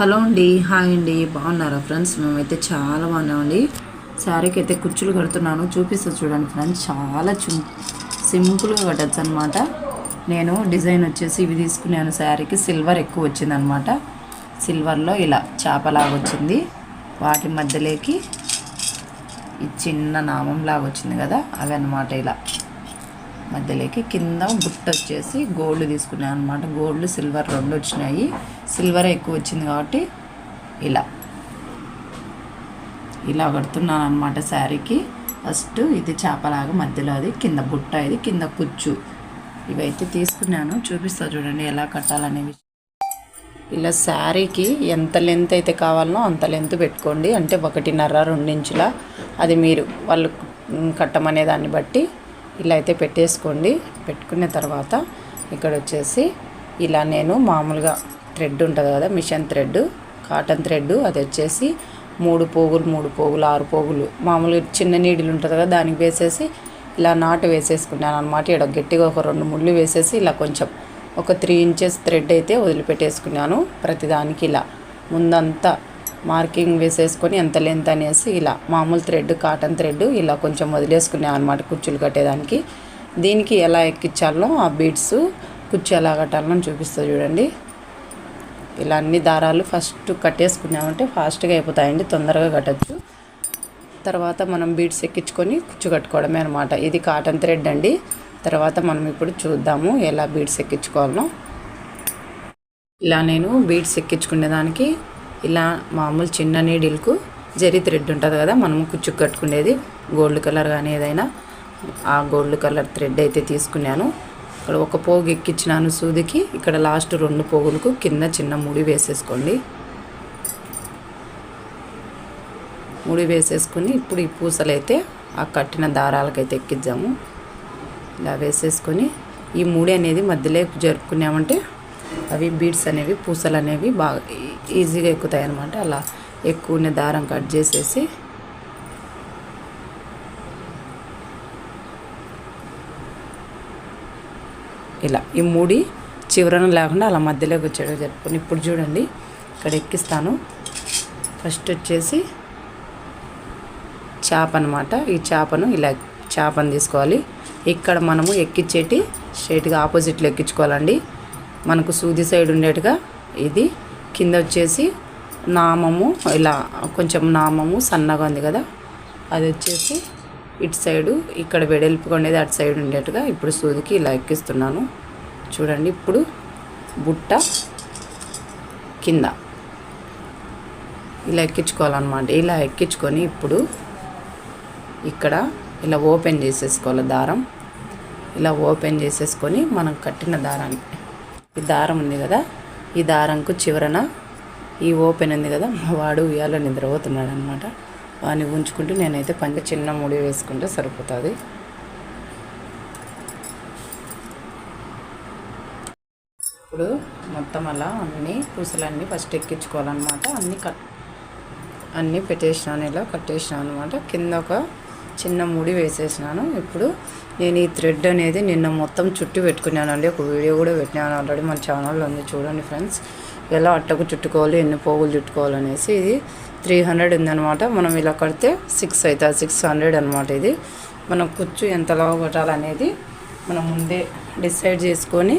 Hello అండి hi అండి బాగున్నారా ఫ్రెండ్స్? మేమైతే చాలా బాగున్నామండి. శారీకి అయితే కుచ్చులు కడుతున్నాను చూపిస్తా చూడండి ఫ్రెండ్స్. చాలా చి సింపుల్గా కట్టచ్చు అనమాట నేను డిజైన్ వచ్చేసి ఇవి తీసుకున్నాను శారీకి. సిల్వర్ ఎక్కువ వచ్చిందనమాట. సిల్వర్లో ఇలా చేపలాగా వచ్చింది. వాటి మధ్యలోకి ఈ చిన్న నామంలాగా వచ్చింది కదా అవి అన్నమాట ఇలా. మధ్యలోకి కింద బుట్ట వచ్చేసి గోల్డ్ తీసుకున్నాను అనమాట గోల్డ్ సిల్వర్ రెండు వచ్చినాయి. సిల్వర్ ఎక్కువ వచ్చింది కాబట్టి ఇలా. ఇలా కడుతున్నాను అనమాట శారీకి. ఫస్ట్ ఇది చేపలాగా మధ్యలో అది కింద బుట్ట ఇది కింద కుచ్చు. ఇవైతే తీసుకున్నాను. చూపిస్తా చూడండి ఎలా కట్టాలనేవి ఇలా శారీకి ఎంత లెంత్ అయితే కావాలనో అంత లెంత్ పెట్టుకోండి. అంటే ఒకటిన్నర రెండించుల. అది మీరు వాళ్ళు కట్టమనే దాన్ని బట్టి ఇలా అయితే పెట్టేసుకోండి. పెట్టుకున్న తర్వాత ఇక్కడ వచ్చేసి ఇలా నేను మామూలుగా థ్రెడ్ ఉంటుంది కదా మిషన్ థ్రెడ్ కాటన్ థ్రెడ్ అది వచ్చేసి మూడు పోగులు మూడు పోగులు ఆరు పోగులు. మామూలుగా చిన్న నీడిలు ఉంటుంది కదా దానికి వేసేసి ఇలా నాటు వేసేసుకున్నాను అనమాట ఇక్కడ గట్టిగా ఒక రెండు ముళ్ళు వేసేసి ఇలా కొంచెం ఒక త్రీ ఇంచెస్ థ్రెడ్ అయితే వదిలిపెట్టేసుకున్నాను ప్రతిదానికి ఇలా. ముందంతా మార్కింగ్ వేసేసుకొని ఎంత లెంత్ అనేసి ఇలా మామూలు థ్రెడ్ కాటన్ థ్రెడ్ ఇలా కొంచెం వదిలేసుకున్నాను అనమాట కుర్చీలు కట్టేదానికి. దీనికి ఎలా ఎక్కించాలో ఆ బీడ్స్ కుర్చీ ఎలా కట్టాలో చూపిస్తా చూడండి. ఇలా అన్ని దారాలు ఫస్ట్ కట్టేసుకున్నామంటే ఫాస్ట్గా అయిపోతాయండి తొందరగా కట్టచ్చు. తర్వాత మనం బీడ్స్ ఎక్కించుకొని కుచ్చు కట్టుకోవడమే అనమాట ఇది కాటన్ థ్రెడ్ అండి. తర్వాత మనం ఇప్పుడు చూద్దాము ఎలా బీడ్స్ ఎక్కించుకోవాలో ఇలా నేను బీడ్స్ ఎక్కించుకునేదానికి ఇలా మామూలు చిన్న నీడిల్కు జరీ థ్రెడ్ ఉంటుంది కదా మనం కుచ్చు కట్టుకునేది గోల్డ్ కలర్ కానీ ఏదైనా ఆ గోల్డ్ కలర్ థ్రెడ్ అయితే తీసుకున్నాను. ఇక్కడ ఒక పోగు ఎక్కించినాను సూదికి ఇక్కడ లాస్ట్ రెండు పోగులకు కింద చిన్న ముడి వేసేసుకోండి. ముడి వేసేసుకొని ఇప్పుడు ఈ పూసలు అయితే ఆ కట్టిన దారాలకైతే ఎక్కిద్దాము. ఇలా వేసేసుకొని ఈ ముడి అనేది మధ్యలో జరుపుకున్నామంటే అవి బీడ్స్ అనేవి పూసలు అనేవి బాగా ఈజీగా ఎక్కుతాయి అన్నమాట. అలా ఎక్కువనే దారం కట్ చేసేసి ఇలా ఈ ముడి చివరన లేకుండా అలా మధ్యలోకి వచ్చాడు జరుపుకొని ఇప్పుడు చూడండి ఇక్కడ ఎక్కిస్తాను. ఫస్ట్ వచ్చేసి చేప అనమాట ఈ చేపను ఇలా చేపను తీసుకోవాలి. ఇక్కడ మనము ఎక్కించేటి స్ట్రైట్గా ఆపోజిట్లో ఎక్కించుకోవాలండి. మనకు సూది సైడ్ ఉండేట్టుగా ఇది కింద వచ్చేసి నామము ఇలా కొంచెం నామము సన్నగా ఉంది కదా అది వచ్చేసి ఇటు సైడు ఇక్కడ వెడల్పుగా ఉండేది అటు సైడ్ ఉండేట్టుగా ఇప్పుడు సూదికి ఇలా ఎక్కిస్తున్నాను. చూడండి ఇప్పుడు బుట్ట కింద ఇలా ఎక్కించుకోవాలన్నమాట. ఇలా ఎక్కించుకొని ఇప్పుడు ఇక్కడ ఇలా ఓపెన్ చేసేసుకోవాలి దారం. ఇలా ఓపెన్ చేసేసుకొని మనం కట్టిన దారాన్ని. ఈ దారం ఉంది కదా? ఈ దారంకు చివరన ఈ ఓపెన్ ఉంది కదా? మా వాడు ఉయ్యాలో నిద్రపోతున్నాడు అనమాట వాడిని ఉంచుకుంటూ నేనైతే పంచ చిన్న ముడి వేసుకుంటే సరిపోతుంది. ఇప్పుడు మొత్తం అలా అన్ని పూసలన్నీ ఫస్ట్ ఎక్కించుకోవాలన్నమాట. అన్నీ కట్ అన్నీ పెట్టేసినాను ఇలా కట్టేసినాను అనమాట. కింద ఒక చిన్న ముడి వేసేసినాను. ఇప్పుడు నేను ఈ థ్రెడ్ అనేది నిన్న మొత్తం చుట్టి పెట్టుకున్నాను అండి ఒక వీడియో కూడా పెట్టినాను ఆల్రెడీ మన ఛానల్లో ఉంది చూడండి ఫ్రెండ్స్. ఎలా అట్టకు చుట్టుకోవాలి ఎన్ని పోగులు చుట్టుకోవాలనేసి ఇది త్రీ హండ్రెడ్ ఉందన్నమాట. మనం ఇలా కడితే సిక్స్ అవుతుంది సిక్స్ హండ్రెడ్ అనమాట ఇది. మనం కుచ్చు ఎంత కొట్టాలనేది కట్టాలనేది మనం ముందే డిసైడ్ చేసుకొని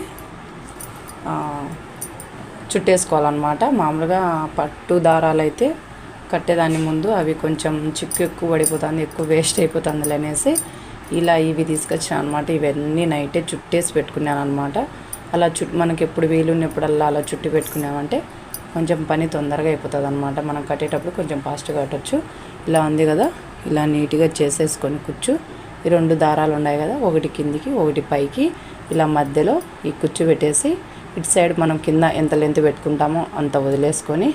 చుట్టేసుకోవాలన్నమాట. మామూలుగా పట్టు దారాలు అయితే కట్టేదాన్ని ముందు అవి కొంచెం చిక్కు ఎక్కువ పడిపోతుంది ఎక్కువ వేస్ట్ అయిపోతుంది అనేసి ఇలా ఇవి తీసుకొచ్చాను అనమాట ఇవన్నీ నైటే చుట్టేసి పెట్టుకున్నాను అనమాట అలా చుట్టు మనకి ఎప్పుడు వీలున్నప్పుడల్లా అలా చుట్టి పెట్టుకున్నామంటే కొంచెం పని తొందరగా అయిపోతుంది అనమాట మనం కట్టేటప్పుడు కొంచెం ఫాస్ట్గా కట్టచ్చు. ఇలా ఉంది కదా ఇలా నీట్గా చేసేసుకొని కుచ్చు ఈ రెండు దారాలు ఉన్నాయి కదా ఒకటి కిందికి ఒకటి పైకి. ఇలా మధ్యలో ఈ కుచ్చు పెట్టేసి ఇటు సైడ్ మనం కింద ఎంత లెంత్ పెట్టుకుంటామో అంత వదిలేసుకొని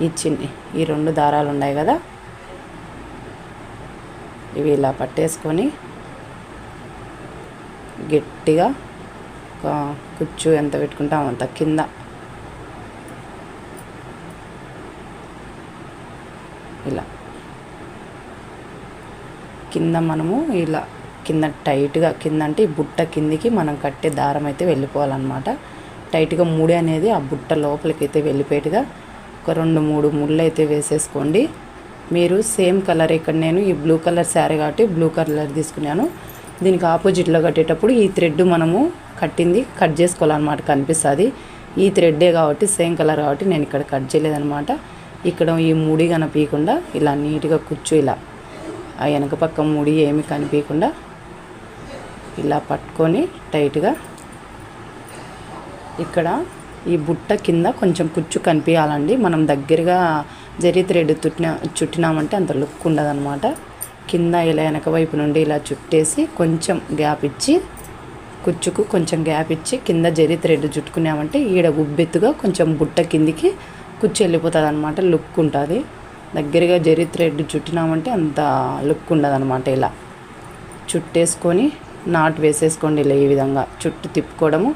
ఈ చిన్ని ఈ రెండు దారాలు ఉన్నాయి కదా? ఇవి ఇలా పట్టేసుకొని గట్టిగా ఒక కుచ్చు ఎంత పెట్టుకుంటాం అంత కింద. ఇలా. కింద మనము ఇలా కింద టైట్గా కింద అంటే ఈ బుట్ట కిందికి మనం కట్టే దారం అయితే వెళ్ళిపోవాలన్నమాట. టైట్గా ముడి అనేది ఆ బుట్ట లోపలికి అయితే వెళ్ళిపోయేట్టుగా ఒక రెండు మూడు ముళ్ళు అయితే వేసేసుకోండి. మీరు సేమ్ కలర్ ఇక్కడ నేను ఈ బ్లూ కలర్ శారీ కాబట్టి బ్లూ కలర్ తీసుకున్నాను. దీనికి ఆపోజిట్లో కట్టేటప్పుడు ఈ థ్రెడ్ మనము కట్టింది కట్ చేసుకోవాలన్నమాట కనిపిస్తుంది. ఈ థ్రెడ్డే కాబట్టి సేమ్ కలర్ కాబట్టి నేను ఇక్కడ కట్ చేయలేదనమాట ఇక్కడ ఈ ముడి కనిపించకుండా ఇలా నీట్గా కూర్చో ఇలా. ఆ వెనక పక్క ముడి ఏమి కనిపించకుండా ఇలా పట్టుకొని టైట్గా. ఇక్కడ ఈ బుట్ట కింద కొంచెం కుచ్చు కనిపించాలండి. మనం దగ్గరగా జరి థ్రెడ్ చుట్టిన చుట్టినామంటే అంత లుక్ ఉండదనమాట కింద ఇలా వెనక వైపు నుండి ఇలా చుట్టేసి కొంచెం గ్యాప్ ఇచ్చి కుచ్చుకు కొంచెం గ్యాప్ ఇచ్చి కింద జరి థ్రెడ్ చుట్టుకున్నామంటే ఈడ ఉబ్బెత్తుగా కొంచెం బుట్ట కిందికి కుచ్చు వెళ్ళిపోతుంది అనమాట లుక్ ఉంటుంది. దగ్గరగా జరి థ్రెడ్ చుట్టినామంటే అంత లుక్ ఉండదు అనమాట ఇలా. చుట్టేసుకొని నాటు వేసేసుకోండి ఇలా ఈ విధంగా. చుట్టూ తిప్పుకోవడము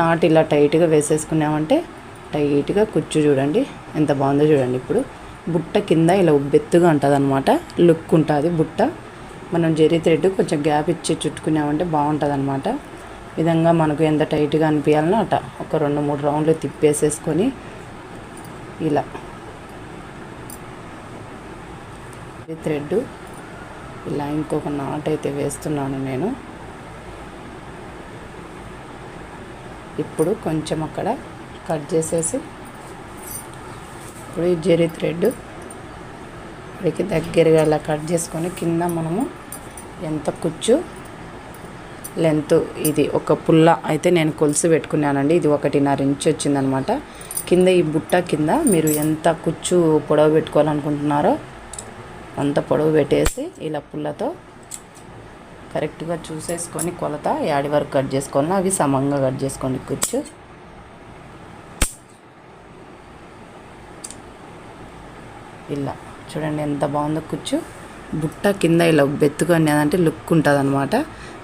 నాటు ఇలా టైట్గా వేసేసుకున్నామంటే టైట్గా కుచ్చు చూడండి. ఎంత బాగుందో చూడండి ఇప్పుడు. బుట్ట కింద ఇలా ఉబ్బెత్తుగా ఉంటుంది అనమాట లుక్ ఉంటుంది బుట్ట. మనం జరీ థ్రెడ్ కొంచెం గ్యాప్ ఇచ్చి చుట్టుకున్నామంటే బాగుంటుంది అనమాట విధంగా మనకు ఎంత టైట్గా అనిపించాలనో అట. ఒక రెండు మూడు రౌండ్లు తిప్పేసేసుకొని ఇలా. థ్రెడ్. ఇలా ఇంకొక నాట్ అయితే వేస్తున్నాను నేను. ఇప్పుడు కొంచెం అక్కడ కట్ చేసేసి ఇప్పుడు ఈ జెరీ థ్రెడ్ ఇక్కడికి దగ్గరగా ఇలా కట్ చేసుకొని కింద మనము ఎంత కుచ్చు లెంత్ ఇది ఒక పుల్ల అయితే నేను కొలిసి పెట్టుకున్నానండి. ఇది ఒకటిన్నర ఇంచ్ వచ్చిందనమాట. కింద ఈ బుట్ట కింద మీరు ఎంత కుచ్చు పొడవు పెట్టుకోవాలనుకుంటున్నారో అంత పొడవు పెట్టేసి ఇలా పుల్లతో కరెక్ట్గా చూసేసుకొని కొలత యాడి వరకు కట్ చేసుకోవాలి అవి సమంగా కట్ చేసుకోండి. కుచ్చు ఇలా. చూడండి ఎంత బాగుందో కుచ్చు బుట్ట కింద ఇలా బెత్తుకొని అంటే లుక్ ఉంటుంది అనమాట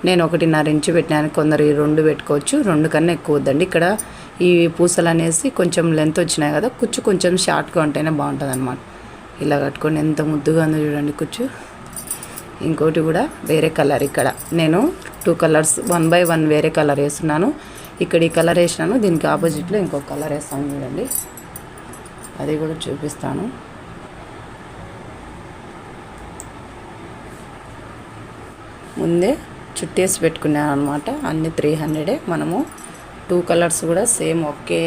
నేను ఒకటిన్నర ఇంచు పెట్టినాను కొందరు ఈ రెండు పెట్టుకోవచ్చు. రెండు కన్నా ఎక్కువ వద్దండి. ఇక్కడ ఈ పూసలు అనేసి కొంచెం లెంత్ వచ్చినాయి కదా కుచ్చు కొంచెం షార్ట్గా ఉంటేనే బాగుంటుంది అనమాట ఇలా కట్టుకొని ఎంత ముద్దుగా ఉందో చూడండి కుచ్చు ఇంకోటి కూడా వేరే కలర్ ఇక్కడ. నేను two colours one by one వేరే కలర్ వేస్తున్నాను. ఇక్కడ ఈ కలర్ వేసినాను దీనికి ఆపోజిట్లో ఇంకొక కలర్ వేస్తాను చూడండి. అది కూడా చూపిస్తాను. ముందే చుట్టేసి పెట్టుకున్నాను అనమాట అన్ని త్రీ హండ్రెడే మనము టూ కలర్స్ కూడా సేమ్ ఒకే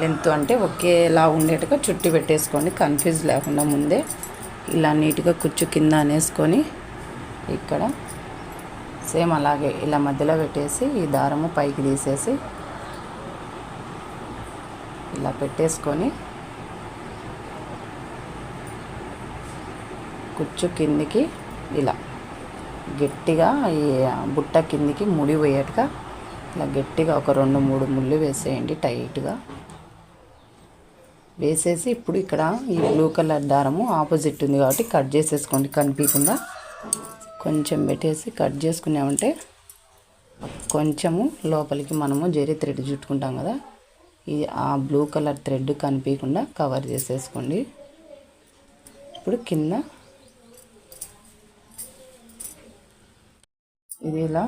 లెంత్ అంటే ఒకేలా ఉండేట్టుగా చుట్టి పెట్టేసుకోండి. కన్ఫ్యూజ్ లేకుండా ముందే. ఇలా నీట్గా కుచ్చు కింద అనేసుకొని ఇక్కడ సేమ్ అలాగే ఇలా మధ్యలో పెట్టేసి ఈ దారము పైకి తీసేసి ఇలా పెట్టేసుకొని కుచ్చు కిందికి ఇలా గట్టిగా ఈ బుట్ట కిందికి ముడి పోయేట్టుగా ఇలా గట్టిగా ఒక రెండు మూడు ముళ్ళు వేసేయండి టైట్గా. వేసేసి ఇప్పుడు ఇక్కడ ఈ బ్లూ కలర్ దారము ఆపోజిట్ ఉంది కాబట్టి కట్ చేసేసుకోండి. కనిపించకుండా కొంచెం పెట్టేసి కట్ చేసుకున్నామంటే కొంచెము లోపలికి మనము జరీ థ్రెడ్ చుట్టుకుంటాం కదా. ఈ ఆ బ్లూ కలర్ థ్రెడ్ కనిపించకుండా కవర్ చేసేసుకోండి. ఇప్పుడు కింద ఇది ఇలా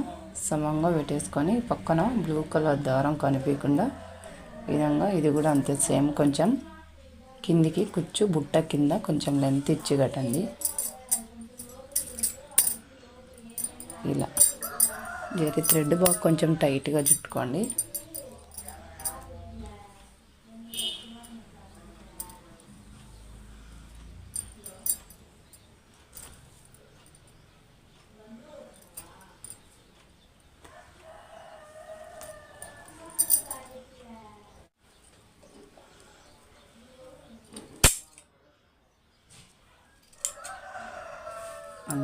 సమంగా పెట్టేసుకొని పక్కన బ్లూ కలర్ దారం కనిపించకుండా విధంగా ఇది కూడా అంతే సేమ్ కొంచెం కిందికి కుచ్చు బుట్ట కింద కొంచెం లెంత్ ఇచ్చి కట్టండి. ఇలా. జరి థ్రెడ్ బాగా కొంచెం టైట్గా చుట్టుకోండి.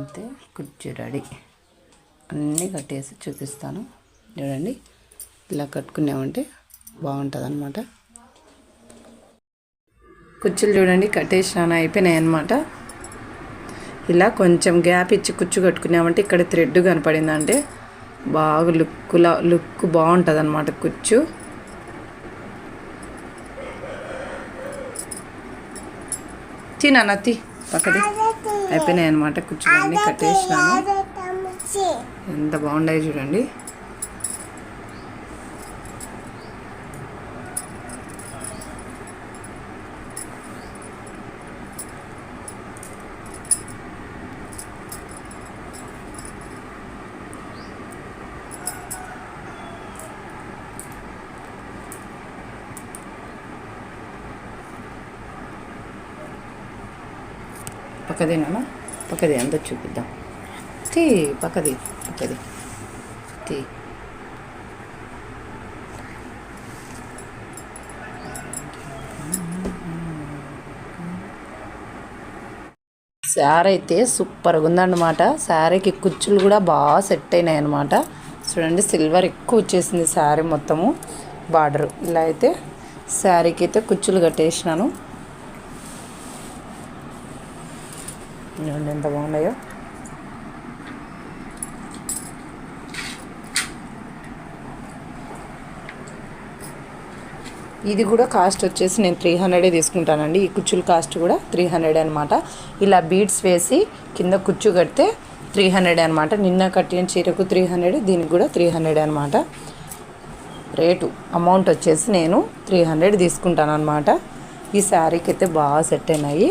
అంతే కుర్చీ రెడీ అన్నీ కట్టేసి చూపిస్తాను. చూడండి. ఇలా కట్టుకున్నామంటే బాగుంటుంది అనమాట కుర్చీలు చూడండి కట్టేసినాను అయిపోయినాయి అనమాట ఇలా కొంచెం గ్యాప్ ఇచ్చి కుచ్చు కట్టుకున్నామంటే ఇక్కడ థ్రెడ్ కనపడిందంటే బాగా లుక్లా లుక్ బాగుంటుంది అనమాట కుచ్చు తినా నత్తి పక్కది. అయిపోయినాయి అనమాట కుర్చీలన్నీ కట్టేసినాను. ఎంత బాగుండాయి చూడండి. పక్కదేనా పక్కది అంతా చూపిద్దాం. తీ పక్కది పక్కది. తీ. శారీ అయితే సూపర్గా ఉందన్నమాట. శారీకి కుచ్చులు కూడా బాగా సెట్ అయినాయి అనమాట చూడండి సిల్వర్ ఎక్కువ వచ్చేసింది శారీ మొత్తము బార్డరు. ఇలా అయితే శారీకి అయితే కుచ్చులు కట్టేసినాను. చూడండి ఎంత బాగున్నాయో. ఇది కూడా కాస్ట్ వచ్చేసి నేను త్రీ హండ్రెడే తీసుకుంటానండి. ఈ కుచ్చుల కాస్ట్ కూడా త్రీ హండ్రెడ్ అనమాట ఇలా బీడ్స్ వేసి కింద కుచ్చు కడితే త్రీ హండ్రెడ్ అనమాట నిన్న కట్టిన చీరకు త్రీ హండ్రెడ్ దీనికి కూడా త్రీ హండ్రెడ్ అనమాట రేటు అమౌంట్ వచ్చేసి నేను త్రీ హండ్రెడ్ తీసుకుంటాను అనమాట ఈ శారీకి అయితే బాగా సెట్ అయినాయి.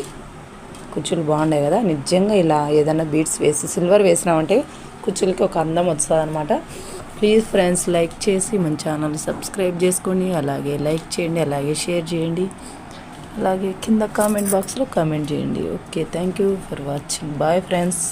కుచ్చులు బాగున్నాయి కదా. నిజంగా ఇలా ఏదైనా బీడ్స్ వేసి సిల్వర్ వేసినామంటే కుచ్చులకి ఒక అందం వస్తుంది అనమాట ప్లీజ్ ఫ్రెండ్స్ లైక్ చేసి మన ఛానల్ సబ్స్క్రైబ్ చేసుకొని అలాగే లైక్ చేయండి అలాగే షేర్ చేయండి. అలాగే కింద కామెంట్ బాక్స్లో కామెంట్ చేయండి. Okay thank you for watching bye friends